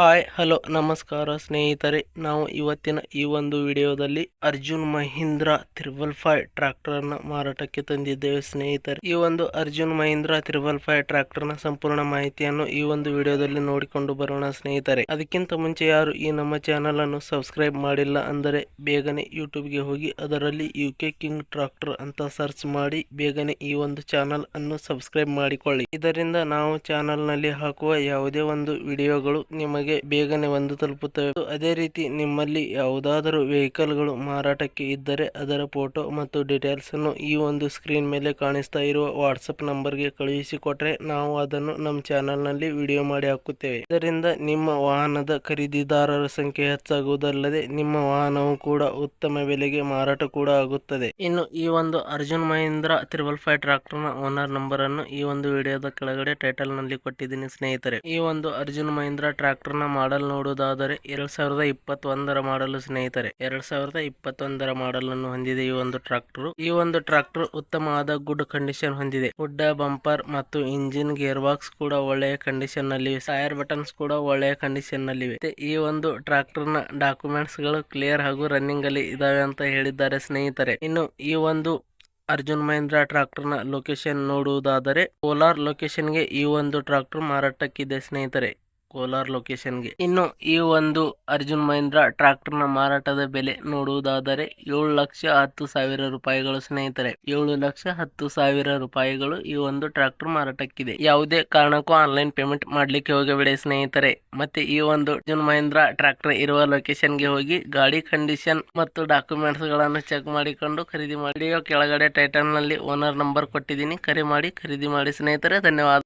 Hi hello ನಮಸ್ಕಾರ ಸ್ನೇಹಿತರೆ. ನಾವು ಇವತ್ತಿನ ಈ ಒಂದು ವಿಡಿಯೋದಲ್ಲಿ ಅರ್ಜುನ್ ಮಹೀಂದ್ರ ತ್ರಿಬಲ್ ಫೈವ್ ಟ್ರ್ಯಾಕ್ಟರ್ನ ಮಾರಾಟಕ್ಕೆ ತಂದಿದ್ದೇವೆ ಸ್ನೇಹಿತರೆ. ಈ ಒಂದು ಅರ್ಜುನ್ ಮಹೀಂದ್ರ ತ್ರಿಬಲ್ ಫೈವ್ ಟ್ರ್ಯಾಕ್ಟರ್ನ ಸಂಪೂರ್ಣ ಮಾಹಿತಿಯನ್ನು ಈ ಒಂದು ವಿಡಿಯೋದಲ್ಲಿ ನೋಡಿಕೊಂಡು ಬರೋಣ ಸ್ನೇಹಿತರೆ. ಅದಕ್ಕಿಂತ ಮುಂಚೆ ಯಾರು ಈ ನಮ್ಮ ಚಾನೆಲ್ ಅನ್ನು ಸಬ್ಸ್ಕ್ರೈಬ್ ಮಾಡಿಲ್ಲ ಅಂದರೆ ಬೇಗನೆ ಯೂಟ್ಯೂಬ್ಗೆ ಹೋಗಿ ಅದರಲ್ಲಿ ಯು ಕಿಂಗ್ ಟ್ರಾಕ್ಟರ್ ಅಂತ ಸರ್ಚ್ ಮಾಡಿ ಬೇಗನೆ ಈ ಒಂದು ಚಾನಲ್ ಅನ್ನು ಸಬ್ಸ್ಕ್ರೈಬ್ ಮಾಡಿಕೊಳ್ಳಿ. ಇದರಿಂದ ನಾವು ಚಾನಲ್ನಲ್ಲಿ ಹಾಕುವ ಯಾವುದೇ ಒಂದು ವಿಡಿಯೋಗಳು ನಿಮಗೆ ಬೇಗನೆ ಒಂದು ತಲುಪುತ್ತವೆ. ಅದೇ ರೀತಿ ನಿಮ್ಮಲ್ಲಿ ಯಾವುದಾದರೂ ವೆಹಿಕಲ್ಗಳು ಮಾರಾಟಕ್ಕೆ ಇದ್ದರೆ ಅದರ ಫೋಟೋ ಮತ್ತು ಡೀಟೇಲ್ಸ್ ಅನ್ನು ಈ ಒಂದು ಸ್ಕ್ರೀನ್ ಮೇಲೆ ಕಾಣಿಸ್ತಾ ಇರುವ ವಾಟ್ಸಪ್ ನಂಬರ್ಗೆ ಕಳುಹಿಸಿಕೊಟ್ರೆ ನಾವು ಅದನ್ನು ನಮ್ಮ ಚಾನೆಲ್ನಲ್ಲಿ ವಿಡಿಯೋ ಮಾಡಿ ಹಾಕುತ್ತೇವೆ. ಇದರಿಂದ ನಿಮ್ಮ ವಾಹನದ ಖರೀದಿದಾರರ ಸಂಖ್ಯೆ ಹೆಚ್ಚಾಗುವುದಲ್ಲದೆ ನಿಮ್ಮ ವಾಹನವು ಕೂಡ ಉತ್ತಮ ಬೆಲೆಗೆ ಮಾರಾಟ ಕೂಡ ಆಗುತ್ತದೆ. ಇನ್ನು ಈ ಒಂದು ಅರ್ಜುನ್ ಮಹೇಂದ್ರ ತ್ರಿಬಲ್ ಫೈವ್ ಟ್ರಾಕ್ಟರ್ನ ಓನರ್ ನಂಬರ್ ಅನ್ನು ಈ ಒಂದು ವಿಡಿಯೋದ ಕೆಳಗಡೆ ಟೈಟಲ್ನಲ್ಲಿ ಕೊಟ್ಟಿದ್ದೀನಿ ಸ್ನೇಹಿತರೆ. ಈ ಒಂದು ಅರ್ಜುನ್ ಮಹೇಂದ್ರ ಟ್ರಾಕ್ಟರ್ ನ ಮಾಡಲ್ ನೋಡುವುದಾದರೆ ಎರಡ್ ಸಾವಿರದ ಇಪ್ಪತ್ತೊಂದರ ಮಾಡಲು ಸ್ನೇಹಿತರೆ, ಎರಡ್ ಸಾವಿರದ ಇಪ್ಪತ್ತೊಂದರ ಮಾಡಲ್ ಅನ್ನು ಹೊಂದಿದೆ ಈ ಒಂದು ಟ್ರಾಕ್ಟರ್ ಈ ಒಂದು ಟ್ರಾಕ್ಟರ್ ಉತ್ತಮವಾದ ಗುಡ್ ಕಂಡೀಷನ್ ಹೊಂದಿದೆ. ಗುಡ್ಡ ಬಂಪರ್ ಮತ್ತು ಇಂಜಿನ್ ಗೇರ್ ಬಾಕ್ಸ್ ಕೂಡ ಒಳ್ಳೆಯ ಕಂಡೀಷನ್ನಲ್ಲಿ ಟೈರ್ ಬಟನ್ಸ್ ಕೂಡ ಒಳ್ಳೆಯ ಕಂಡೀಷನ್ ನಲ್ಲಿವೆ ಈ ಒಂದು ಟ್ರಾಕ್ಟರ್ನ ಡಾಕ್ಯುಮೆಂಟ್ಸ್ಗಳು ಕ್ಲಿಯರ್ ಹಾಗೂ ರನ್ನಿಂಗ್ ಅಲ್ಲಿ ಇದಾವೆ ಅಂತ ಹೇಳಿದ್ದಾರೆ ಸ್ನೇಹಿತರೆ. ಇನ್ನು ಈ ಒಂದು ಅರ್ಜುನ್ ಮಹೇಂದ್ರ ಟ್ರಾಕ್ಟರ್ನ ಲೊಕೇಶನ್ ನೋಡುವುದಾದರೆ ಕೋಲಾರ್ ಲೊಕೇಶನ್ಗೆ ಈ ಒಂದು ಟ್ರಾಕ್ಟರ್ ಮಾರಾಟಕ್ಕಿದೆ ಸ್ನೇಹಿತರೆ. ಕೋಲಾರ್ ಲೊಕೇಶನ್ಗೆ. ಇನ್ನು ಈ ಒಂದು ಅರ್ಜುನ್ ಮಹೇಂದ್ರ ಟ್ರಾಕ್ಟರ್ನ ಮಾರಾಟದ ಬೆಲೆ ನೋಡುವುದಾದರೆ ಏಳು ಲಕ್ಷ ಹತ್ತು ಸಾವಿರ ರೂಪಾಯಿಗಳು ಸ್ನೇಹಿತರೆ. ಏಳು ಲಕ್ಷ ಹತ್ತು ಸಾವಿರ ರೂಪಾಯಿಗಳು ಈ ಒಂದು ಟ್ರಾಕ್ಟರ್ ಮಾರಾಟಕ್ಕಿದೆ. ಯಾವುದೇ ಕಾರಣಕ್ಕೂ ಆನ್ಲೈನ್ ಪೇಮೆಂಟ್ ಮಾಡ್ಲಿಕ್ಕೆ ಹೋಗಬೇಡಿ ಸ್ನೇಹಿತರೆ. ಮತ್ತೆ ಈ ಒಂದು ಅರ್ಜುನ್ ಮಹೇಂದ್ರ ಟ್ರಾಕ್ಟರ್ ಇರುವ ಲೊಕೇಶನ್ಗೆ ಹೋಗಿ ಗಾಡಿ ಕಂಡೀಷನ್ ಮತ್ತು ಡಾಕ್ಯುಮೆಂಟ್ಸ್ಗಳನ್ನು ಚೆಕ್ ಮಾಡಿಕೊಂಡು ಖರೀದಿ ಮಾಡಿ. ಕೆಳಗಡೆ ಟೈಟಲ್ನಲ್ಲಿ ಓನರ್ ನಂಬರ್ ಕೊಟ್ಟಿದ್ದೀನಿ. ಕರೆ ಮಾಡಿ, ಖರೀದಿ ಮಾಡಿ ಸ್ನೇಹಿತರೆ. ಧನ್ಯವಾದ.